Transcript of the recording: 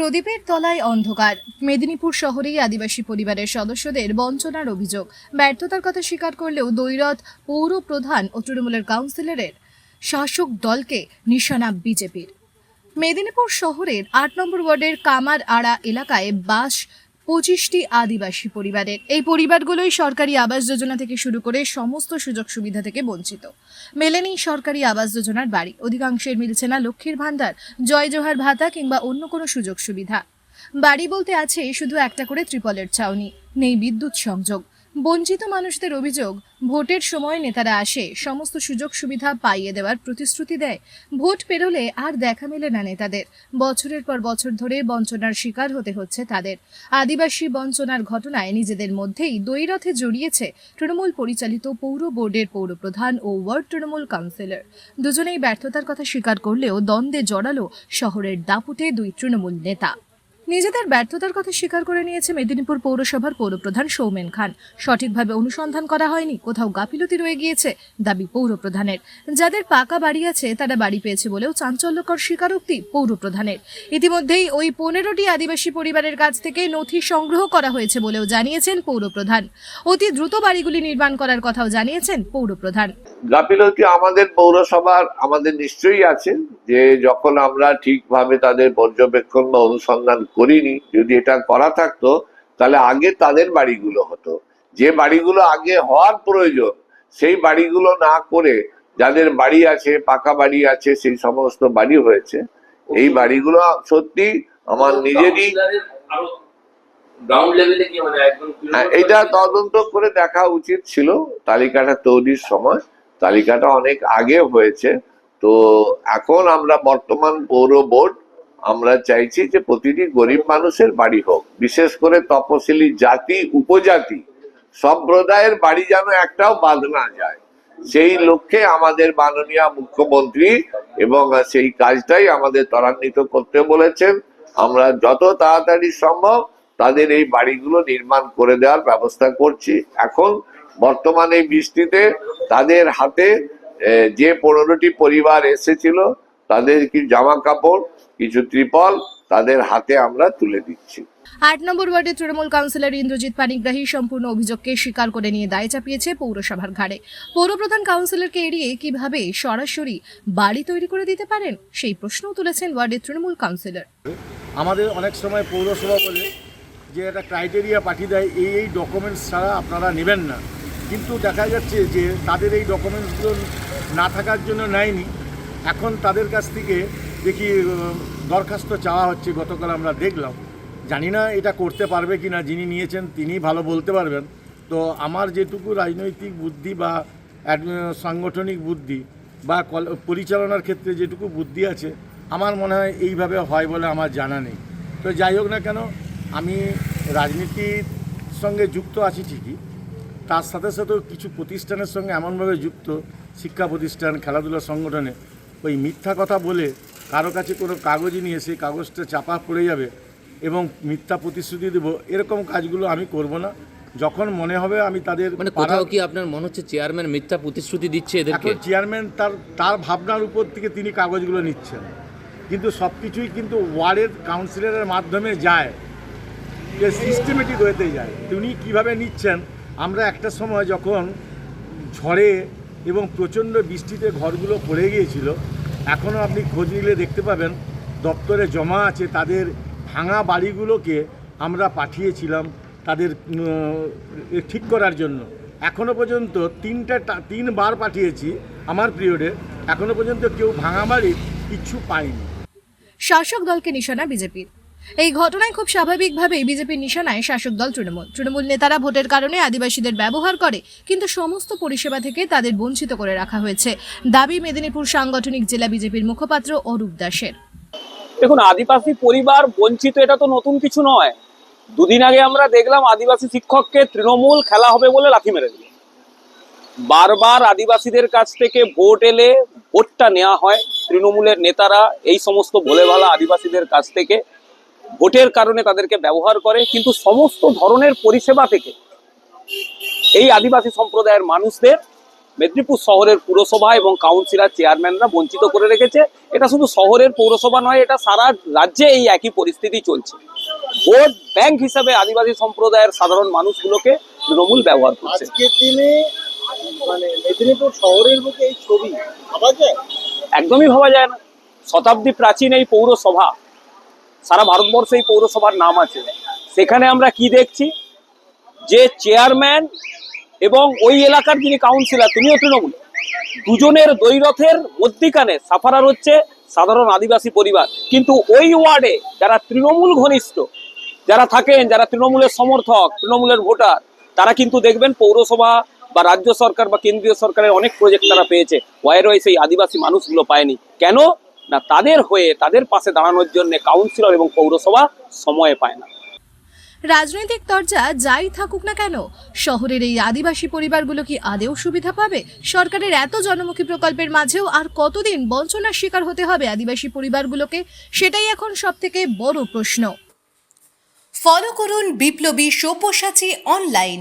প্রদীপের তলায় অন্ধকার। মেদিনীপুর শহরেই আদিবাসী পরিবারের সদস্যদের বঞ্চনার অভিযোগ। ব্যর্থতার কথা স্বীকার করলেও দৈরথ, পৌর প্রধান ও তৃণমূলের কাউন্সিলরের শাসক দলকে নিশানা বিজেপির। মেদিনীপুর শহরের আট নম্বর ওয়ার্ডের কামার আড়া এলাকায় বাস পঁচিশটি আদিবাসী পরিবারের। এই পরিবারগুলোই সরকারি আবাস যোজনা থেকে শুরু করে সমস্ত সুযোগ সুবিধা থেকে বঞ্চিত। মেলেনি সরকারি আবাস যোজনার বাড়ি। অধিকাংশের মিলছে না লক্ষ্মীর ভান্ডার জয় জোহার ভাতা কিংবা অন্য কোনো সুযোগ সুবিধা। বাড়ি বলতে আছে শুধু একটা করে ত্রিপলের ছাউনি, নেই বিদ্যুৎ সংযোগ। বঞ্চিত মানুষদের অভিযোগ, ভোটের সময় নেতারা আসে, সমস্ত সুযোগ সুবিধা পাইয়ে দেওয়ার প্রতিশ্রুতি দেয়। ভোট পেরোলে আর দেখা মেলে না নেতাদের। বছরের পর বছর ধরে বঞ্চনার শিকার হতে হচ্ছে তাদের। আদিবাসী বঞ্চনার ঘটনায় নিজেদের মধ্যেই দ্বৈরথে জড়িয়েছে তৃণমূল পরিচালিত পৌর বোর্ডের পৌরপ্রধান ও ওয়ার্ড তৃণমূল কাউন্সিলর। দুজনেই ব্যর্থতার কথা স্বীকার করলেও দ্বন্দ্বে জড়ালো শহরের দাপুটে দুই তৃণমূল নেতা। নিজেদের ব্যর্থতার কথা স্বীকার করে নিয়েছে মেদিনীপুর পৌরসভার পৌরপ্রধান সৌমেন খান। সঠিকভাবে অনুসন্ধান করা হয়নি, কোথাও গাফিলতি রয়ে গিয়েছে দাবি পৌরপ্রধানের। যাদের পাকা বাড়ি আছে, তারা বাড়ি পেয়েছে বলেও চাঞ্চল্যকর স্বীকারোক্তি পৌরপ্রধানের। ইতিমধ্যেই ওই পনেরোটি আদিবাসী পরিবারের কাছ থেকে নথি সংগ্রহ করা হয়েছে বলেও জানিয়েছেন পৌরপ্রধান। অতি দ্রুত বাড়িগুলি নির্মাণ করার কথাও জানিয়েছেন পৌরপ্রধান। গাফিলতি আমাদের পৌরসভার, আমাদের নিশ্চয়ই আছে যে যখন আমরা ঠিকভাবে তাদের পর্যবেক্ষণ বা অনুসন্ধান করিনি যদি এটা করা থাকতো তাহলে আগে তাদের বাড়িগুলো হতো। যে বাড়িগুলো আগে হওয়ার প্রয়োজন সেই বাড়িগুলো না করে যাদের বাড়ি আছে পাকা বাড়ি আছে সেই সমস্ত বাড়ি হয়েছে এই বাড়িগুলো সত্যি আমার নিজেরই মানে হ্যাঁ, এটা তদন্ত করে দেখা উচিত ছিল তালিকাটা তৈরির সময়। তালিকাটা অনেক আগে হয়েছে। তো এখন আমরা বর্তমান পৌর বোর্ড আমরা চাইছি যে প্রতিটি গরিব মানুষের বাড়ি হোক, বিশেষ করে তপশিলি জাতি, উপজাতি, সম্প্রদায়ের বাড়ি যেন একটাও বাদ না যায়। সেই লক্ষ্যে আমাদের মাননীয় মুখ্যমন্ত্রী এবং সেই কাজটাই আমাদের ত্বরান্বিত করতে বলেছেন। আমরা যত তাড়াতাড়ি সম্ভব তাদের এই বাড়িগুলো নির্মাণ করে দেওয়ার ব্যবস্থা করছি। এখন বর্তমানে বৃষ্টিতে তাদের হাতে যে পনেরোটি পরিবার এসেছিল, তাদের কি জামা কাপড় কিছু ত্রিপল তাদের হাতে আমরা তুলে দিচ্ছি। আট নম্বর ওয়ার্ডের তৃণমূল কাউন্সিলর ইন্দ্রজিৎ পানিগ্রাহী সম্পূর্ণ অভিযোগকে স্বীকার করে নিয়ে দায় চাপিয়েছে পৌরসভার ঘাড়ে। পৌরপ্রধান কাউন্সিলরকে এড়িয়ে কীভাবে সরাসরি বাড়ি তৈরি করে দিতে পারেন সেই প্রশ্নও তুলেছেন ওয়ার্ডের তৃণমূল কাউন্সিলর। আমাদের অনেক সময় পৌরসভা বলে যে একটা ক্রাইটেরিয়া পাঠিয়ে দেয় এই এই ডকুমেন্টস ছাড়া আপনারা নেবেন না। কিন্তু দেখা যাচ্ছে যে তাদের এই ডকুমেন্টসগুলো না থাকার জন্য নেয়নি। এখন তাদের কাছ থেকে দেখি দরখাস্ত চাওয়া হচ্ছে, গতকাল আমরা দেখলাম। জানি না এটা করতে পারবে কি না যিনি নিয়েছেন তিনি ভালো বলতে পারবেন। তো আমার যেটুকু রাজনৈতিক বুদ্ধি বা সাংগঠনিক বুদ্ধি বা পরিচালনার ক্ষেত্রে যেটুকু বুদ্ধি আছে, আমার মনে হয় এইভাবে হয় বলে আমার জানা নেই। তো যাই হোক না কেন, আমি রাজনীতির সঙ্গে যুক্ত আছি ঠিকই। তার সাথে সাথেও কিছু প্রতিষ্ঠানের সঙ্গে এমনভাবে যুক্ত, শিক্ষা প্রতিষ্ঠান, খেলাধুলা সংগঠনে, ওই মিথ্যা কথা বলে কারও কাছে কোনো কাগজই নিয়ে সেই কাগজটা চাপা পড়ে যাবে এবং মিথ্যা প্রতিশ্রুতি দেব এরকম কাজগুলো আমি করব না। যখন মনে হবে আমি তাদের মানে কোথাও কি আপনার মনে হচ্ছে চেয়ারম্যান মিথ্যা প্রতিশ্রুতি দিচ্ছে এদেরকে? চেয়ারম্যান তার তার ভাবনার উপর থেকে তিনি কাগজগুলো নিচ্ছেন। কিন্তু সব কিছুই কিন্তু ওয়ার্ডের কাউন্সিলরের মাধ্যমে যায়। যে সিস্টেমেটিক ওয়েতে যায়। তিনি কীভাবে নিচ্ছেন? আমরা একটা সময় যখন ঝড়ে এবং প্রচণ্ড বৃষ্টিতে ঘরগুলো পড়ে গিয়েছিল এখনও আপনি খোঁজ নিলে দেখতে পাবেন, দপ্তরে জমা আছে তাদের ভাঙা বাড়িগুলোকে আমরা পাঠিয়েছিলাম তাদের ঠিক করার জন্য। এখনও পর্যন্ত তিনটা তিনবার পাঠিয়েছি আমার পিরিয়ডে এখনও পর্যন্ত কেউ ভাঙা বাড়ির কিচ্ছু পায়নি। শাসক দলকে নিশানা বিজেপির। এই ঘটনায় খুব স্বাভাবিকভাবেই বিজেপির নিশানায় শাসক দল তৃণমূল। তৃণমূল নেতারা ভোটের কারণে আদিবাসীদের ব্যবহার করে, কিন্তু সমস্ত পরিষেবা থেকে তাদের বঞ্চিত করে রাখা হয়েছে। দাবি মেদিনীপুর সাংগঠনিক জেলা বিজেপির মুখপাত্র অরূপ দাসের। দেখুন, আদিবাসী পরিবার বঞ্চিত, এটা তো নতুন কিছু নয়। দুদিন আগে আমরা দেখলাম আদিবাসী শিক্ষককে তৃণমূল খেলা হবে বলে লাথি মেরে দিল। বারবার আদিবাসীদের কাছ থেকে ভোট এলে ভোটটা নেওয়া হয়। তৃণমূলের নেতারা এই সমস্ত ভোলে ভালা আদিবাসীদের কাছ থেকে ভোটের কারণে তাদেরকে ব্যবহার করে কিন্তু সমস্ত ধরনের পরিষেবা থেকে এই আদিবাসী সম্প্রদায়ের মানুষদের মেদিনীপুর শহরের পুরসভা এবং কাউন্সিলর চেয়ারম্যানরা বঞ্চিত করে রেখেছে। এটা শুধু শহরের পৌরসভা নয় এটা সারা রাজ্যে এই একই পরিস্থিতি চলছে। ভোট ব্যাংক হিসাবে আদিবাসী সম্প্রদায়ের সাধারণ মানুষগুলোকে তৃণমূল ব্যবহার করছে। আজকের দিনে মানে মেদিনীপুর শহরের বুকে এই ছবি ভাবা যায়? একদমই ভাবা যায় না। শতাব্দী প্রাচীন এই পৌরসভা সারা ভারতবর্ষে এই পৌরসভার নাম আছে। সেখানে আমরা কি দেখছি? যে চেয়ারম্যান এবং ওই এলাকার যিনি কাউন্সিলর, তিনিও তৃণমূল। দুজনের দৈরথের মধ্যিখানে সাফারার হচ্ছে সাধারণ আদিবাসী পরিবার। কিন্তু ওই ওয়ার্ডে যারা তৃণমূল ঘনিষ্ঠ, যারা থাকেন, যারা তৃণমূলের সমর্থক, তৃণমূলের ভোটার, তারা কিন্তু দেখবেন পৌরসভা বা রাজ্য সরকার বা কেন্দ্রীয় সরকারের অনেক প্রজেক্ট তারা পেয়েছে। ওয়াইরওয়াই সেই আদিবাসী মানুষগুলো পায়নি। কেন? না, তাদের হয়ে, তাদের পাশে দাঁড়ানোর জন্য কাউন্সিলর এবং পৌরসভা সময় পায় না। রাজনৈতিক দরজা যাই থাকুক না কেন, শহরের এই আদিবাসী পরিবারগুলো কি আদেও সুবিধা পাবে? সরকারের এত জনমুখী প্রকল্পের মাঝেও আর কতদিন বঞ্চনার শিকার হতে হবে আদিবাসী পরিবারগুলোকে? সেটাই এখন সব থেকে বড় প্রশ্ন। ফলো করুন বিপ্লবী সব্যসাচী অনলাইন